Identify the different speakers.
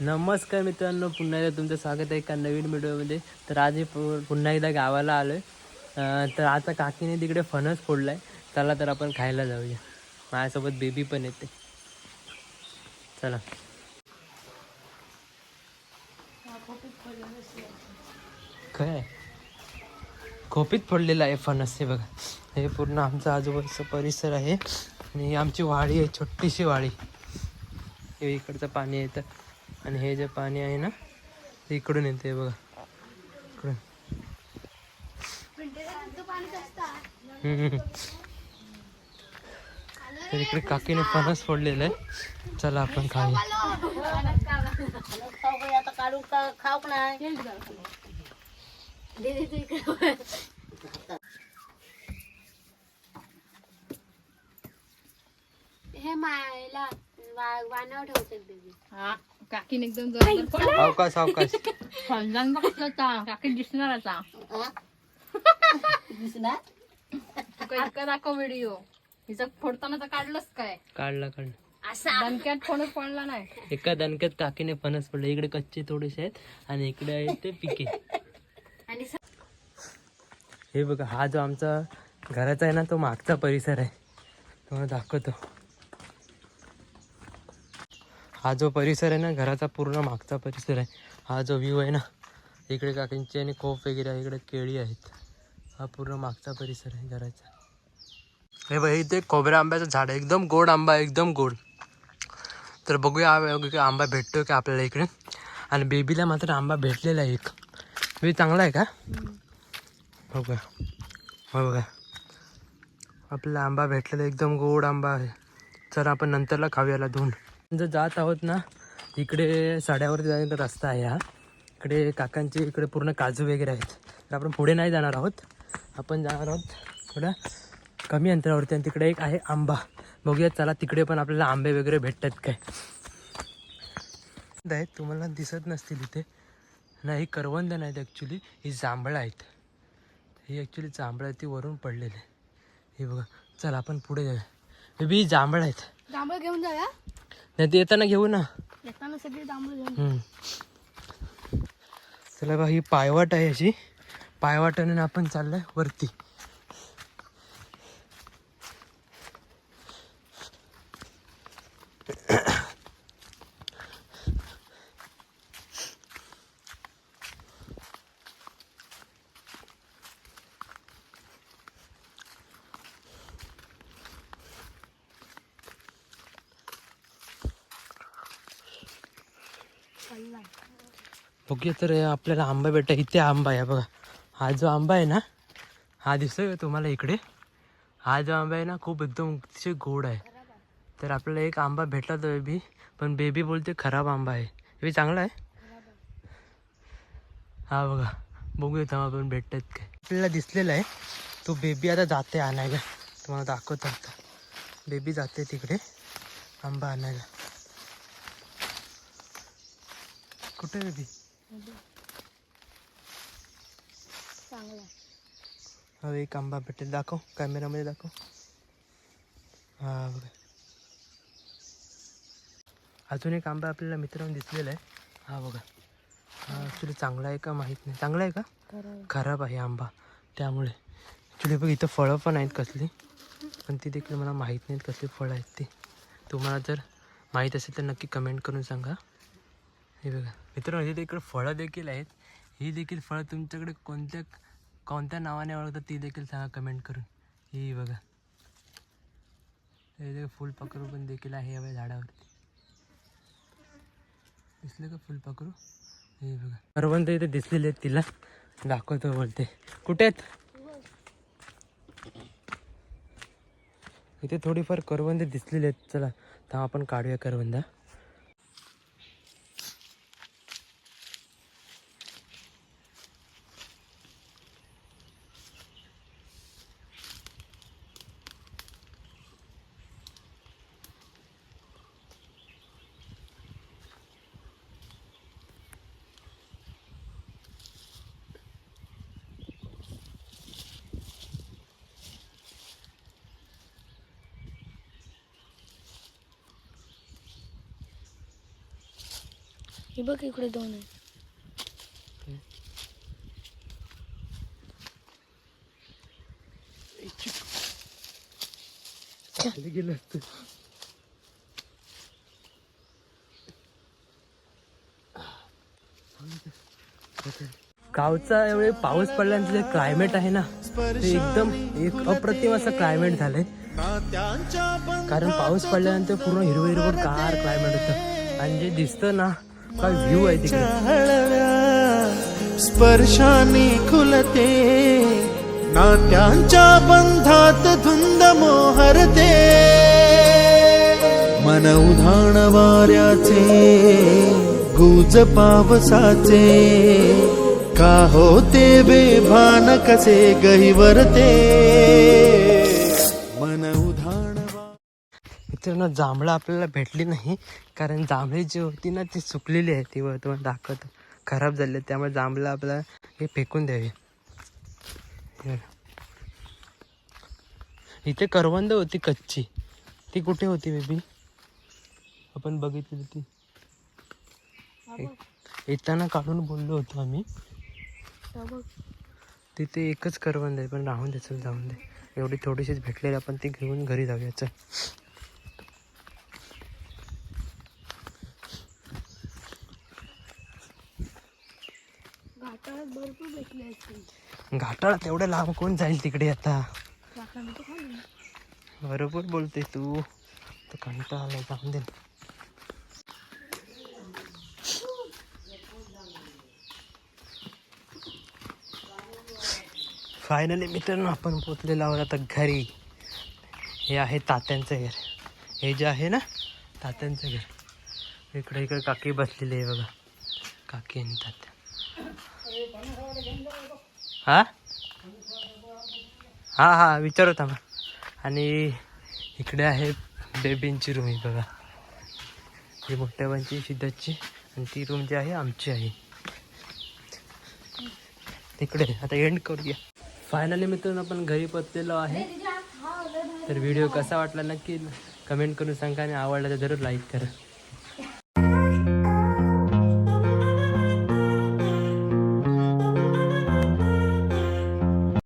Speaker 1: नमस्कार मित्रांनो पुन्हा एकदा तुमचं स्वागत आहे एका नवीन व्हिडिओमध्ये. तर आज पुन्हा एकदा गावाला आलो आहे तर आता काकीने तिकडे फणस फोडला आहे चला तर आपण खायला जाऊया. माझ्यासोबत बेबी पण येते. चला. काय? खोपीत फोडलेला आहे फणस हे बघा. हे पूर्ण आमचा आजूबाजूचा परिसर आहे. आणि आमची वाडी आहे छोटीशी वाडी. हे इकडचं पाणी येतं. आणि हे जे पाणी आहे ना ते इकडून येते बघा. इकडून. तर इकडे काकीने फणस फोडलेलं आहे. चला आपण खाऊया.
Speaker 2: खाऊ
Speaker 3: हे मायला वा- वानावर ठेवतात बेबी.
Speaker 4: हा. काकीने एकदम जोरदार.
Speaker 1: अवकाश अवकाश.
Speaker 4: फळजान बघ कसलं चा काकी दिसणार आता?
Speaker 2: दिसणार?
Speaker 4: तुका इतका दाखव व्हिडिओ हिचं फोडताना तर काढलंच काय?
Speaker 1: काढला काढला.
Speaker 3: असा.
Speaker 4: दणक्यात फोनच पडला नाही.
Speaker 1: एका दणक्यात काकीने फणस पडले इकडे कच्चे थोडेसे आहेत आणि इकडे आहे ते पिके.
Speaker 3: आणि स-
Speaker 1: हे बघा हा जो आमचा घराचा आहे ना तो मागचा परिसर आहे. तुम्हाला दाखवतो. हा जो परिसर आहे ना घराचा पूर्ण मागचा परिसर आहे. हा जो व्ह्यू आहे ना इकडे काकींचे आणि खोप वगैरे आहे इकडे केळी आहेत. हा पूर्ण मागचा परिसर आहे घराचा. हे बघा इथे खोबऱ्या आंब्याचं झाड आहे. एकदम गोड आंबा एकदम गोड. तर बघूया आंबा भेटतो का आपल्याला इकडे? आणि बेबीला मात्र आंबा भेटलेला आहे एक. बेबी चांगला आहे का? हो हो बघा. आपल्याला आंबा भेटलेला एकदम गोड आंबा आहे. तर आपण नंतरला खाऊयाला दोन. जर जात आहोत ना इकडे साड्यावरती जाण्याचा रस्ता आहे हा. इकडे काकांचे इकडे पूर्ण काजू वगैरे आहेत. तर आपण पुढे नाही जाणार आहोत. आपण जाणार आहोत थोडं कमी अंतरावरती आणि तिकडे एक आहे आंबा. बघूया चला तिकडे पण आपल्याला आंबे वगैरे भेटतात काय. आहेत तुम्हाला दिसत नसतील इथे. नाही करवंद नाहीत ॲक्च्युली ही जांभळं आहेत. ही ॲक्च्युली जांभळं आहेत ती वरून पडलेली. आहे हे बघा चला आपण पुढे जाऊया. बेबी ही जांभळं आहेत.
Speaker 4: जांभळं घेऊन जाऊया?
Speaker 1: नाही ते येताना घेऊ ना.
Speaker 4: येताना सगळी जांभळ घेऊन
Speaker 1: हम्म. चला बा ही पायवाट आहे अशी. पायवाटाने आपण चाललोय वरती. बघूया तर आपल्याला आंबा भेटा इथे आंबा आहे बघा. हा जो आंबा आहे ना हा दिसतोय तुम्हाला इकडे? हा जो आंबा आहे ना खूप एकदम अतिशय गोड आहे. तर आपल्याला एक आंबा भेटला तो बेबी पण बेबी बोलते खराब आंबा आहे. बेबी चांगला आहे? हा बघा. बघूया तेव्हा आपण भेटतात काय. आपल्याला दिसलेला आहे. तो बेबी आता जाते आणायला. तुम्हाला दाखवतो आता. बेबी जाते तिकडे आंबा आणायला. कुठे बेबी?
Speaker 4: चांगला
Speaker 1: हा एक आंबा भेटेल. दाखव. कॅमेरामध्ये दाखव. हा बघा. अजून एक आंबा आपल्याला मित्रांनो दिसलेला आहे. हा बघा. हा ॲक्च्युली चांगला आहे का माहीत नाही. चांगला आहे का? खराब आहे. आंबा. त्यामुळे. ॲक्च्युली बघ इथं फळं पण आहेत कसली. पण ती देखील मला माहीत नाहीत कसली फळं आहेत ती. तुम्हाला जर माहीत असेल तर नक्की कमेंट करून सांगा. हे बघा. मित्रांनो हे इकडे फळं देखील आहेत. ही देखील फळं तुमच्याकडे कोणत्या कोणत्या नावाने ओळखतात ती देखील सांगा कमेंट करून. ही बघा. हे जे फुलपाखरू पण देखील आहे या झाडावरती. दिसलं का फुलपाखरू हे बघा. सर्वांत इथे दिसलेले आहेत तिला. दाखवतो बोलते. कुठे आहेत? इथे थोडीफार करवंद दिसलेले आहेत. चला तर आपण काढूया करवंदा.
Speaker 3: हे बघ इकडे दोन आहे
Speaker 1: खाली गेलं असतं. गावचा एवढे पाऊस पडल्यानंतर जे क्लायमेट आहे ना ते एकदम एक अप्रतिम असं क्लायमेट झालंय. कारण पाऊस पडल्यानंतर पूर्ण हिरवं हिरवं गार क्लायमेट होतं. आणि जे दिसतं ना काय व्ह्यू आहे तिकडे?
Speaker 5: स्पर्शाने खुलते नात्यांच्या बंधात धुंद मोहरते. मन उधाण वाऱ्याचे गुज पावसाचे का होते बेभान कसे गहिवरते?
Speaker 1: मित्रांनो जांभळं आपल्याला भेटली नाही कारण जांभळी जी होती ना ती सुकलेली आहे. ती वर तुम्हाला दाखवतो. खराब झाली. त्यामुळे जांभळं आपल्याला हे फेकून द्यावी. इथे करवंद होती कच्ची. ती कुठे होती बेबी? आपण बघितली ती. एक- येताना काढून बोललो होतो आम्ही. तिथे एकच करवंद आहे पण राहून दे चल जाऊन दे. एवढी थोडीशीच भेटलेली आपण ती घेऊन घरी जाऊया चल
Speaker 3: घाटाळात भरपूर भेटले असतील.
Speaker 1: घाटाळा तेवढं लांब कोण जाईल तिकडे आता? बरोबर बोलते तू. तर कंटाळा आलाय जाऊन दे. फायनली मित्रांनो आपण पोचलेलो आहोत आता घरी. हे आहे तात्यांचं घर. हे जे आहे ना तात्यांचं घर. इकडे इकडे काकी बसलेली आहे बघा. काकी आणि तात्या. हा? हा हा विचारू थांबा. आणि इकडे आहे बेबींची रूम आहे बघा. ही मोठ्याबांची सिद्धाची आणि ती रूम जी आहे आमची आहे. तिकडे आता एंड करूया. फायनली मित्रांनो आपण घरी पोचलेलो आहे. तर व्हिडिओ कसा वाटला नक्की कमेंट करून सांगा आणि आवडला तर जरूर लाईक करा.